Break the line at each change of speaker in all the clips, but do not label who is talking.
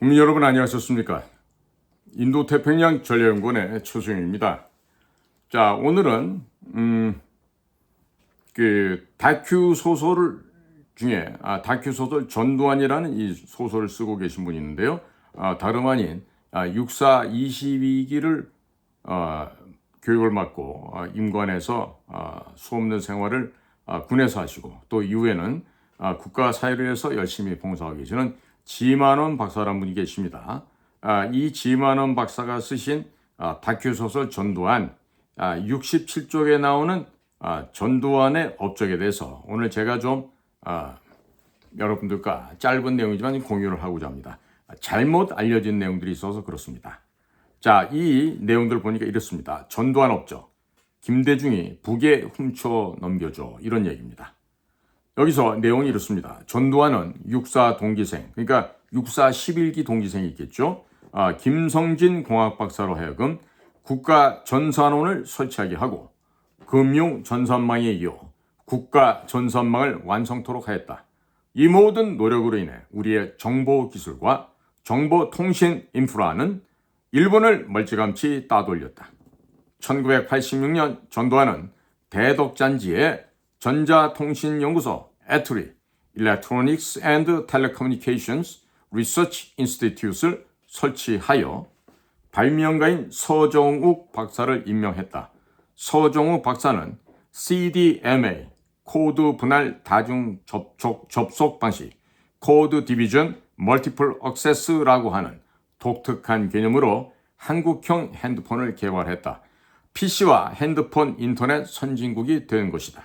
국민 여러분 안녕하셨습니까? 인도 태평양 전략연구원의 최수영입니다. 자 오늘은 음, 그 다큐 소설 중에 아, 다큐 소설 전두환이라는 이 소설을 쓰고 계신 분이 있는데요. 아, 다름 아닌 아, 육사 22기를 어, 교육을 받고 아, 임관에서 아, 수없는 생활을 아, 군에서 하시고 또 이후에는 아, 국가 사회를 위해서 열심히 봉사하고 계시는 지만원 박사라는 분이 계십니다. 아, 이 지만원 박사가 쓰신 아, 다큐 소설 전두환 아, 67쪽에 나오는 아, 전두환의 업적에 대해서 오늘 제가 좀 아, 여러분들과 짧은 내용이지만 공유를 하고자 합니다. 아, 잘못 알려진 내용들이 있어서 그렇습니다. 자, 이 내용들 보니까 이렇습니다. 전두환 업적. 김대중이 북에 훔쳐 넘겨줘. 이런 얘기입니다. 여기서 내용이 이렇습니다. 전두환은 육사 동기생, 그러니까 육사 11기 동기생이 있겠죠. 아, 김성진 공학 박사로 하여금 국가 전산원을 설치하게 하고 금융 전산망에 이어 국가 전산망을 완성토록 하였다. 이 모든 노력으로 인해 우리의 정보 기술과 정보 통신 인프라는 일본을 멀찌감치 따돌렸다. 1986년 전두환은 대덕잔지에 전자통신연구소 에트리 Electronics and Telecommunications Research Institute을 설치하여 발명가인 서정욱 박사를 임명했다. 서정욱 박사는 CDMA 코드 분할 다중 접촉 접속 방식 코드 디비전 멀티플 액세스라고 하는 독특한 개념으로 한국형 핸드폰을 개발했다. PC와 핸드폰 인터넷 선진국이 된 것이다.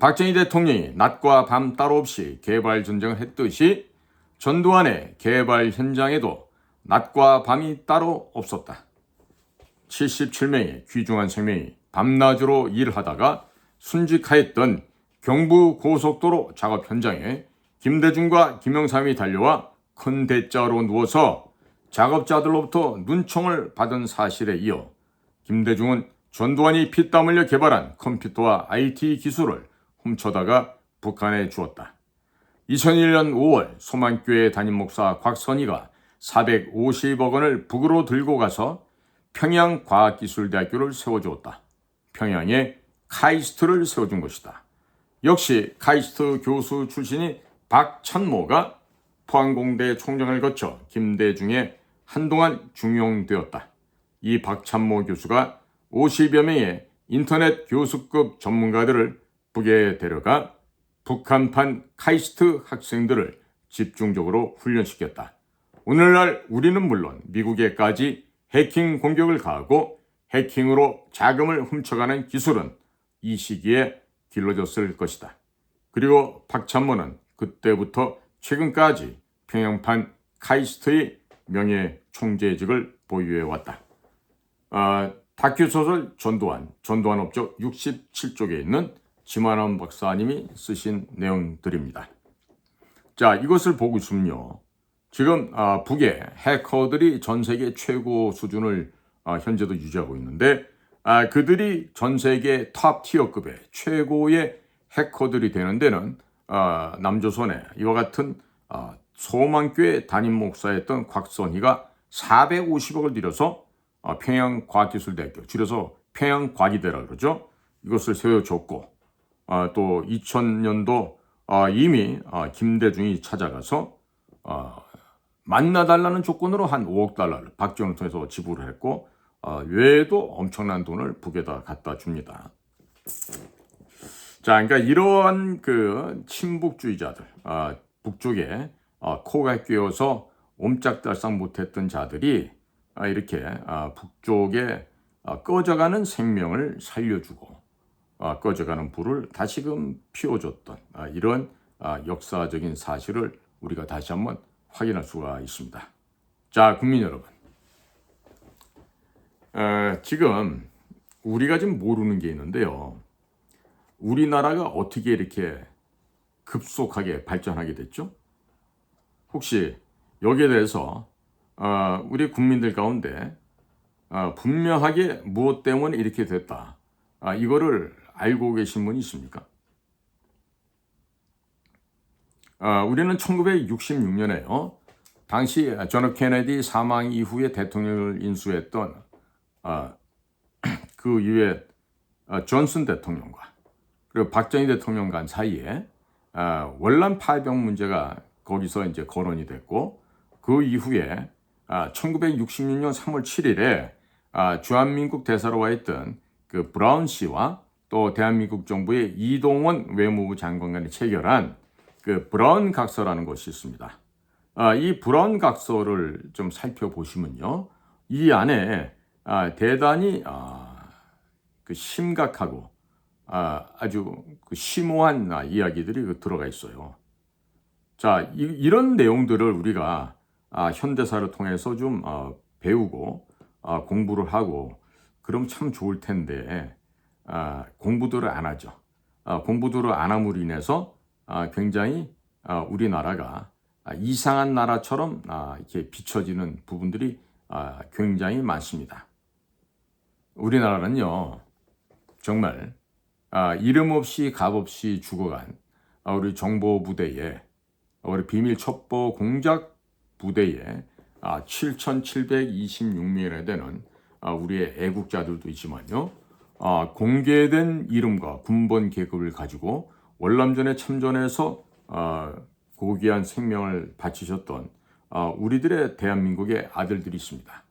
박정희 대통령이 낮과 밤 따로 없이 개발 전쟁을 했듯이 전두환의 개발 현장에도 낮과 밤이 따로 없었다. 77명의 귀중한 생명이 밤낮으로 일하다가 순직하였던 경부 고속도로 작업 현장에 김대중과 김영삼이 달려와 큰 대자로 누워서 작업자들로부터 눈총을 받은 사실에 이어 김대중은 전두환이 피땀 흘려 개발한 컴퓨터와 IT 기술을 훔쳐다가 북한에 주었다. 2001년 5월 소만교회 담임 목사 곽선희가 450억 원을 북으로 들고 가서 평양과학기술대학교를 세워주었다. 평양에 카이스트를 세워준 것이다. 역시 카이스트 교수 출신이 박찬모가 포항공대 총장을 거쳐 김대중에 한동안 중용되었다. 이 박찬모 교수가 50여 명의 인터넷 교수급 전문가들을 북에 데려가 북한판 카이스트 학생들을 집중적으로 훈련시켰다. 오늘날 우리는 물론 미국에까지 해킹 공격을 가하고 해킹으로 자금을 훔쳐가는 기술은 이 시기에 길러졌을 것이다. 그리고 박찬모는 그때부터 최근까지 평양판 카이스트의 명예 총재직을 보유해 왔다. 아, 다큐 소설 전두환, 전두환 업적 67쪽에 있는 지만원 박사님이 쓰신 내용들입니다. 자, 이것을 보고 있으면요. 지금 아, 북의 해커들이 전 세계 최고 수준을 아, 현재도 유지하고 있는데 아, 그들이 전 세계 탑 티어급의 최고의 해커들이 되는 데는 아, 남조선에 이와 같은 아, 소만교회 담임 목사였던 곽선희가 450억을 들여서 아, 평양과학기술대학교 줄여서 평양과기대라 그러죠. 이것을 세워줬고 아, 또 2000년도 아, 이미 아, 김대중이 찾아가서 아, 만나달라는 조건으로 한 5억 달러를 박정을 통해서 지불을 했고 어, 외에도 엄청난 돈을 북에다 갖다 줍니다. 자, 그러니까 이러한 그 친북주의자들, 아, 북쪽에 아, 코가 끼어서 옴짝달싹 못했던 자들이 아, 이렇게 아, 북쪽에 아, 꺼져가는 생명을 살려주고 아, 꺼져가는 불을 다시금 피워줬던 아, 이런 아, 역사적인 사실을 우리가 다시 한번 확인할 수가 있습니다. 자, 국민 여러분. 어, 지금 우리가 지금 모르는 게 있는데요. 우리나라가 어떻게 이렇게 급속하게 발전하게 됐죠? 혹시 여기에 대해서 어, 우리 국민들 가운데 어, 분명하게 무엇 때문에 이렇게 됐다. 아, 이거를 알고 계신 분이 있습니까? 아, 우리는 1966년에 요. 당시 존 케네디 사망 이후에 대통령을 인수했던 어, 그 이후에 어, 존슨 대통령과 그리고 박정희 대통령 간 사이에 어, 월남 파병 문제가 거기서 이제 거론이 됐고 그 이후에 아, 1966년 3월 7일에 아, 주한민국 대사로 와 있던 그 브라운 씨와 또 대한민국 정부의 이동원 외무부 장관 간이 체결한 그 브라운 각서라는 것이 있습니다. 아, 이 브라운 각서를 좀 살펴보시면요. 이 안에 아, 대단히 아, 그 심각하고 아, 아주 그 심오한 아, 이야기들이 그 들어가 있어요. 자, 이, 런 내용들을 우리가 아, 현대사를 통해서 좀 어, 배우고 아, 공부를 하고 그럼 참 좋을 텐데 아, 공부들을 안 하죠. 아, 공부들을 안 함으로 인해서 아, 굉장히 아, 우리나라가 아, 이상한 나라처럼 아, 이렇게 비춰지는 부분들이 아, 굉장히 많습니다. 우리나라는요 정말 아, 이름 없이 값 없이 죽어간 아, 우리 정보 부대에 우리 비밀 첩보 공작 부대에 아, 7,726명이나 되는 아, 우리의 애국자들도 있지만요. 아, 공개된 이름과 군번 계급을 가지고 월남전에 참전해서 아, 고귀한 생명을 바치셨던 아, 우리들의 대한민국의 아들들이 있습니다.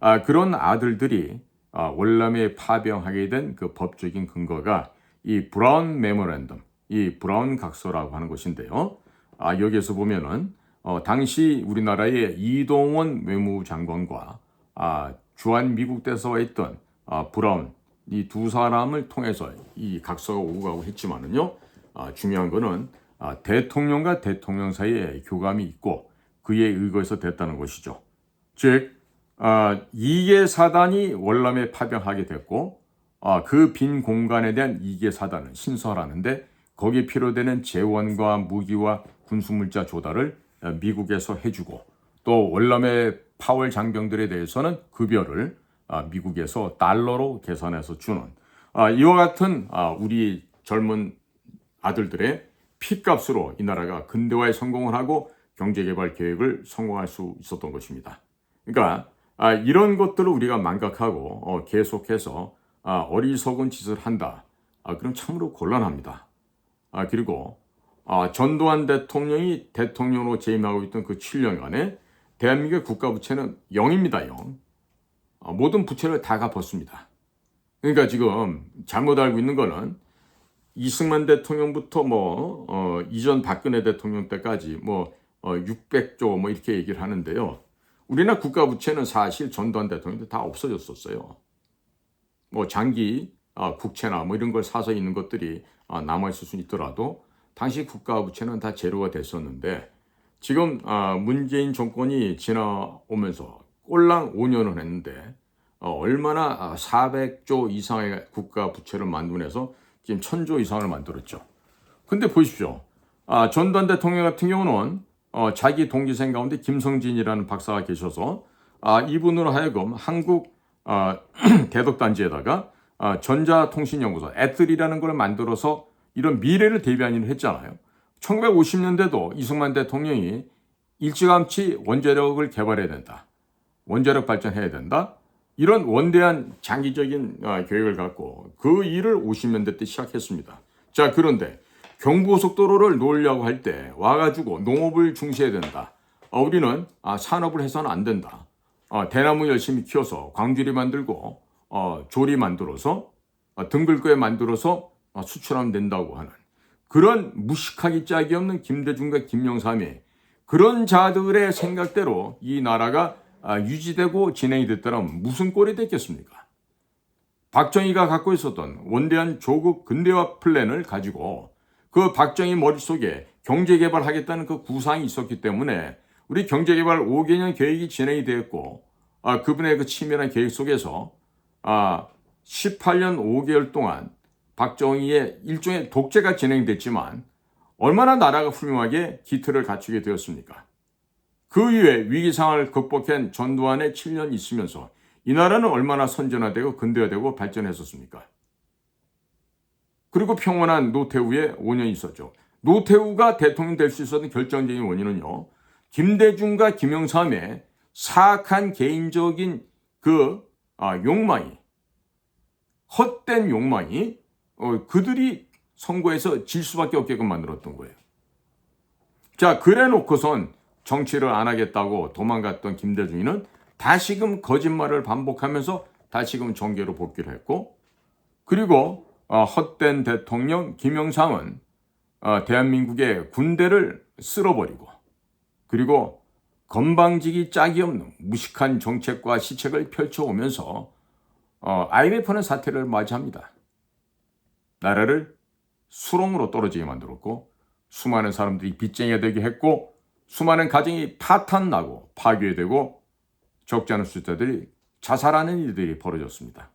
아, 그런 아들들이 아, 월남에 파병하게 된 그 법적인 근거가 이 브라운 메모랜덤, 이 브라운 각서라고 하는 것인데요. 아, 여기에서 보면은 어, 당시 우리나라의 이동원 외무부 장관과 아, 주한 미국 대사와 있던 아, 브라운 이 두 사람을 통해서 이 각서가 오고 가고 했지만은요. 아, 중요한 거는 아, 대통령과 대통령 사이에 교감이 있고 그에 의거해서 됐다는 것이죠. 즉 아, 이계 사단이 월남에 파병하게 됐고 아, 그 빈 공간에 대한 이계 사단은 신설하는데 거기에 필요되는 재원과 무기와 군수물자 조달을 미국에서 해주고 또 월남의 파월 장병들에 대해서는 급여를 아, 미국에서 달러로 계산해서 주는 아, 이와 같은 아, 우리 젊은 아들들의 피값으로 이 나라가 근대화에 성공을 하고 경제개발 계획을 성공할 수 있었던 것입니다. 그러니까 이런 것들을 우리가 망각하고 어, 계속해서 어리석은 짓을 한다. 그럼 참으로 곤란합니다. 그리고 아, 전두환 대통령이 대통령으로 재임하고 있던 그 7년간에 대한민국의 국가 부채는 0입니다, 0. 아, 모든 부채를 다 갚았습니다. 그러니까 지금 잘못 알고 있는 거는 이승만 대통령부터 뭐 어, 이전 박근혜 대통령 때까지 뭐 어, 600조 뭐 이렇게 얘기를 하는데요. 우리나라 국가 부채는 사실 전두환 대통령 때 다 없어졌었어요. 뭐 장기 아, 국채나 뭐 이런 걸 사서 있는 것들이 아, 남아 있을 수는 있더라도 당시 국가 부채는 다 제로가 됐었는데 지금 아, 문재인 정권이 지나오면서 꼴랑 5년을 했는데 어, 얼마나 400조 이상의 국가 부채를 만들어서 지금 1000조 이상을 만들었죠. 근데 보십시오. 아, 전두환 대통령 같은 경우는 어, 자기 동기생 가운데 김성진이라는 박사가 계셔서 아, 이분으로 하여금 한국 아, 대덕단지에다가 아, 전자통신연구소 애틀이라는 걸 만들어서 이런 미래를 대비한 일을 했잖아요. 1950년대도 이승만 대통령이 일찌감치 원자력을 개발해야 된다. 원자력 발전해야 된다. 이런 원대한 장기적인 어, 계획을 갖고 그 일을 50년대 때 시작했습니다. 자, 그런데 경부고속도로를 놓으려고 할 때 와가지고 농업을 중시해야 된다. 어, 우리는 아, 산업을 해서는 안 된다. 어, 대나무 열심히 키워서 광주리 만들고 조리 만들어서 등글거에 만들어서 아, 수출하면 된다고 하는 그런 무식하기 짝이 없는 김대중과 김영삼의 그런 자들의 생각대로 이 나라가 아, 유지되고 진행이 됐다면 무슨 꼴이 됐겠습니까? 박정희가 갖고 있었던 원대한 조국 근대화 플랜을 가지고 그 박정희 머릿속에 경제개발 하겠다는 그 구상이 있었기 때문에 우리 경제개발 5개년 계획이 진행이 되었고 아, 그분의 그 치밀한 계획 속에서 아, 18년 5개월 동안 박정희의 일종의 독재가 진행됐지만 얼마나 나라가 훌륭하게 기틀을 갖추게 되었습니까? 그 이후에 위기 상황을 극복한 전두환의 7년 있으면서 이 나라는 얼마나 선전화되고 근대화되고 발전했었습니까? 그리고 평온한 노태우의 5년 있었죠. 노태우가 대통령 될 수 있었던 결정적인 원인은요. 김대중과 김영삼의 사악한 개인적인 그 아, 욕망이 헛된 욕망이 어, 그들이 선거에서 질 수밖에 없게끔 만들었던 거예요. 자, 그래 놓고선 정치를 안 하겠다고 도망갔던 김대중이는 다시금 거짓말을 반복하면서 다시금 정계로 복귀를 했고, 그리고 어, 헛된 대통령 김영삼은 어, 대한민국의 군대를 쓸어버리고, 그리고 건방지기 짝이 없는 무식한 정책과 시책을 펼쳐오면서 어, IMF는 사태를 맞이합니다. 나라를 수렁으로 떨어지게 만들었고 수많은 사람들이 빚쟁이가 되게 했고 수많은 가정이 파탄나고 파괴되고 적지 않은 숫자들이 자살하는 일들이 벌어졌습니다.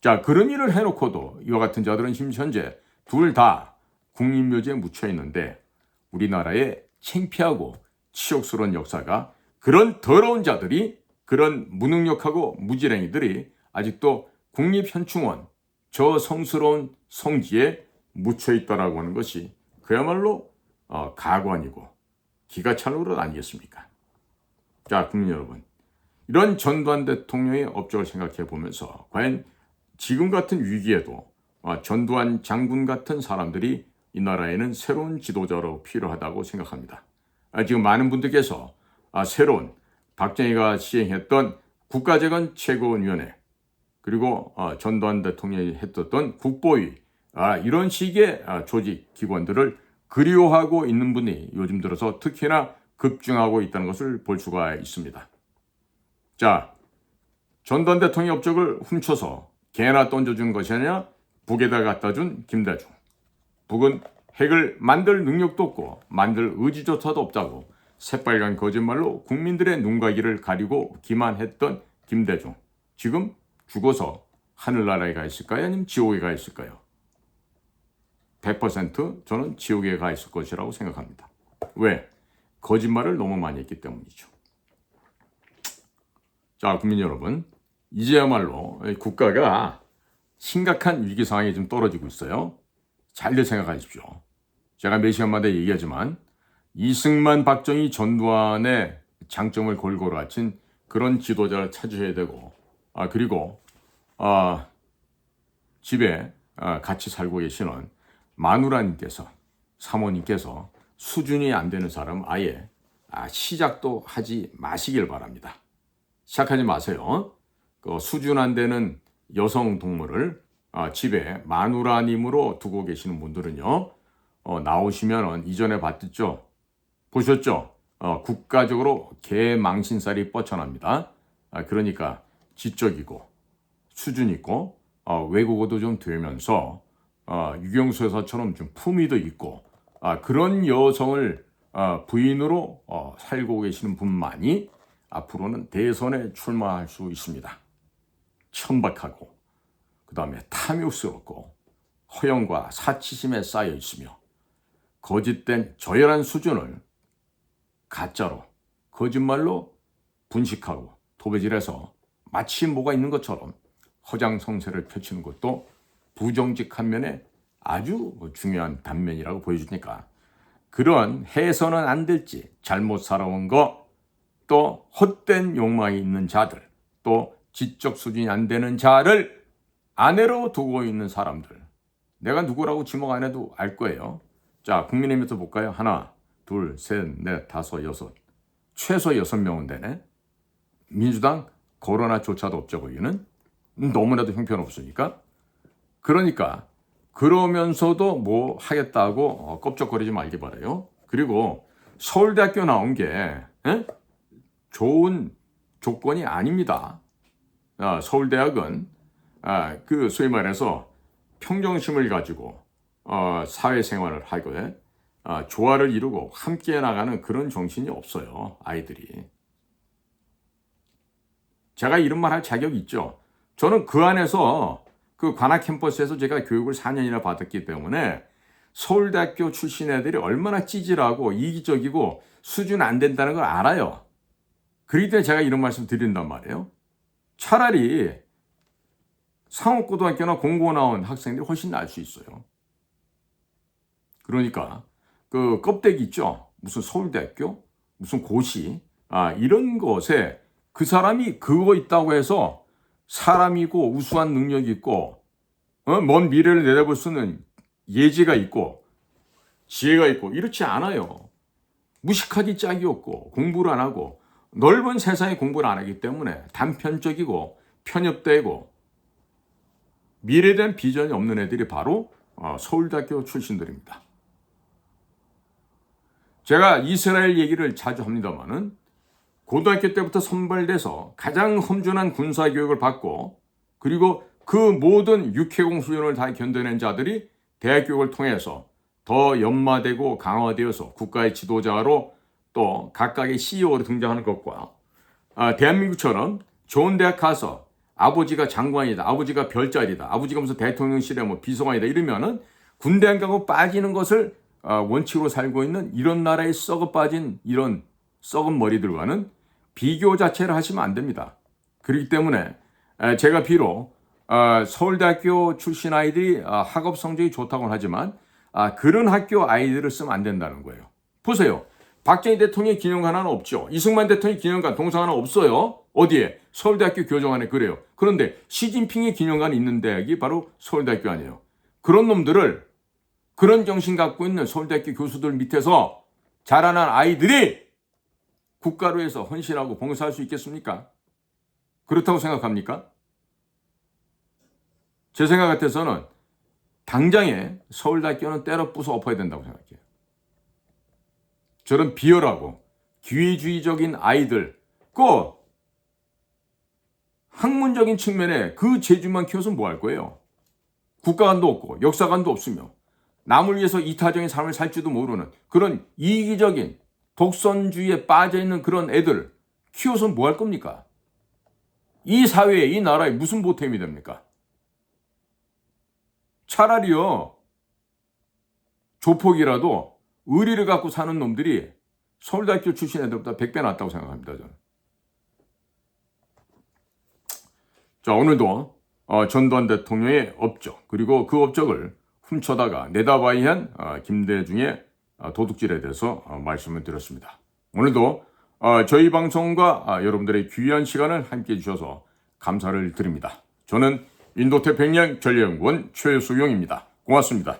자 그런 일을 해놓고도 이와 같은 자들은 지금 현재 둘 다 국립묘지에 묻혀 있는데 우리나라의 창피하고 치욕스러운 역사가 그런 더러운 자들이 그런 무능력하고 무지랭이들이 아직도 국립현충원 저 성스러운 성지에 묻혀 있다라고 하는 것이 그야말로 어, 가관이고 기가 찰 노릇 아니겠습니까? 자, 국민 여러분. 이런 전두환 대통령의 업적을 생각해 보면서 과연 지금 같은 위기에도 어, 전두환 장군 같은 사람들이 이 나라에는 새로운 지도자로 필요하다고 생각합니다. 아, 지금 많은 분들께서 아, 새로운 박정희가 시행했던 국가재건 최고위원회 그리고 어, 전두환 대통령이 했었던 국보위 아, 이런 식의 아, 조직 기관들을 그리워하고 있는 분이 요즘 들어서 특히나 급증하고 있다는 것을 볼 수가 있습니다. 자, 전두환 대통령 업적을 훔쳐서 개나 던져준 것이 아니라 북에다 갖다 준 김대중. 북은 핵을 만들 능력도 없고 만들 의지조차도 없다고 새빨간 거짓말로 국민들의 눈가기를 가리고 기만했던 김대중. 지금 죽어서 하늘나라에 가 있을까요? 아니면 지옥에 가 있을까요? 100% 저는 지옥에 가 있을 것이라고 생각합니다. 왜? 거짓말을 너무 많이 했기 때문이죠. 자, 국민 여러분. 이제야말로 국가가 심각한 위기 상황에 좀 떨어지고 있어요. 잘들 생각하십시오. 제가 몇 시간마다 얘기하지만 이승만, 박정희, 전두환의 장점을 골고루 갖춘 그런 지도자를 찾으셔야 되고, 아, 그리고, 아, 집에 아, 같이 살고 계시는 마누라님께서, 사모님께서 수준이 안 되는 사람 아예 아, 시작도 하지 마시길 바랍니다. 시작하지 마세요. 그 수준 안 되는 여성 동물을 아, 집에 마누라님으로 두고 계시는 분들은요, 어, 나오시면은 이전에 봤죠? 보셨죠? 어, 국가적으로 개 망신살이 뻗쳐납니다. 아, 그러니까 지적이고 수준 있고 어, 외국어도 좀 되면서 어, 유경수 여사처럼 좀 품위도 있고 아, 그런 여성을 어, 부인으로 어, 살고 계시는 분만이 앞으로는 대선에 출마할 수 있습니다. 천박하고 그 다음에 탐욕스럽고 허영과 사치심에 쌓여 있으며 거짓된 저열한 수준을 가짜로 거짓말로 분식하고 도배질해서 마치 뭐가 있는 것처럼 허장성세를 펼치는 것도 부정직한 면에 아주 중요한 단면이라고 보여주니까 그런 해서는 안 될지 잘못 살아온 거, 또 헛된 욕망이 있는 자들, 또 지적 수준이 안 되는 자를 아내로 두고 있는 사람들. 내가 누구라고 지목 안 해도 알 거예요. 자, 국민의힘부터 볼까요? 하나, 둘, 셋, 넷, 다섯, 여섯. 최소 여섯 명은 되네. 민주당 코로나조차도 없죠, 거기는. 너무나도 형편없으니까. 그러니까 그러면서도 뭐 하겠다고 어, 껍적거리지 말기 바래요. 그리고 서울대학교 나온 게 에? 좋은 조건이 아닙니다. 아, 서울대학은 아, 그 소위 말해서 평정심을 가지고 어, 사회생활을 하고 어, 조화를 이루고 함께 나가는 그런 정신이 없어요 아이들이. 제가 이런 말 할 자격이 있죠. 저는 그 안에서 그 관악 캠퍼스에서 제가 교육을 4년이나 받았기 때문에 서울대학교 출신 애들이 얼마나 찌질하고 이기적이고 수준 안 된다는 걸 알아요. 그렇기 때문에 제가 이런 말씀 드린단 말이에요. 차라리 상업고등학교나 공고 나온 학생들이 훨씬 나을 수 있어요. 그러니까 그 껍데기 있죠? 무슨 서울대학교? 무슨 고시 아, 이런 것에 그 사람이 그거 있다고 해서 사람이고 우수한 능력이 있고 어? 먼 미래를 내다볼 수 있는 예지가 있고 지혜가 있고 이렇지 않아요. 무식하기 짝이 없고 공부를 안 하고 넓은 세상에 공부를 안 하기 때문에 단편적이고 편협되고 미래에 대한 비전이 없는 애들이 바로 어, 서울대학교 출신들입니다. 제가 이스라엘 얘기를 자주 합니다만은 고등학교 때부터 선발돼서 가장 험준한 군사 교육을 받고 그리고 그 모든 육해공 훈련을 다 견뎌낸 자들이 대학 교육을 통해서 더 연마되고 강화되어서 국가의 지도자로 또 각각의 CEO로 등장하는 것과 아, 대한민국처럼 좋은 대학 가서 아버지가 장관이다, 아버지가 별자리다, 아버지가 무슨 대통령실의 뭐 비서관이다 이러면은 군대 안 가고 빠지는 것을 아, 원칙으로 살고 있는 이런 나라의 썩어 빠진 이런 썩은 머리들과는 비교 자체를 하시면 안 됩니다. 그렇기 때문에 에, 제가 비록 아, 서울대학교 출신 아이들이 아, 학업 성적이 좋다고는 하지만 아, 그런 학교 아이들을 쓰면 안 된다는 거예요. 보세요. 박정희 대통령의 기념관 하나 없죠. 이승만 대통령의 기념관 동상 하나 없어요. 어디에? 서울대학교 교정안에 그래요. 그런데 시진핑의 기념관이 있는 대학이 바로 서울대학교 아니에요. 그런 놈들을 그런 정신 갖고 있는 서울대학교 교수들 밑에서 자라난 아이들이 국가로 해서 헌신하고 봉사할 수 있겠습니까? 그렇다고 생각합니까? 제 생각 같아서는 당장에 서울대학교는 때려 부숴 엎어야 된다고 생각해요. 저런 비열하고 기회주의적인 아이들 꼭 학문적인 측면에 그 재주만 키워서 뭐 할 거예요? 국가관도 없고 역사관도 없으며 남을 위해서 이타적인 삶을 살지도 모르는 그런 이기적인 독선주의에 빠져 있는 그런 애들 키워서 뭐 할 겁니까? 이 사회에 이 나라에 무슨 보탬이 됩니까? 차라리요 조폭이라도 의리를 갖고 사는 놈들이 서울대학교 출신 애들보다 100배 낫다고 생각합니다 저는. 자 오늘도 어, 전두환 대통령의 업적 그리고 그 업적을 훔쳐다가 내다봐야 한 어, 김대중의 어, 도둑질에 대해서 어, 말씀을 드렸습니다. 오늘도 어, 저희 방송과 아, 여러분들의 귀한 시간을 함께 해주셔서 감사를 드립니다. 저는 인도태평양 전략연구원 최수용입니다. 고맙습니다.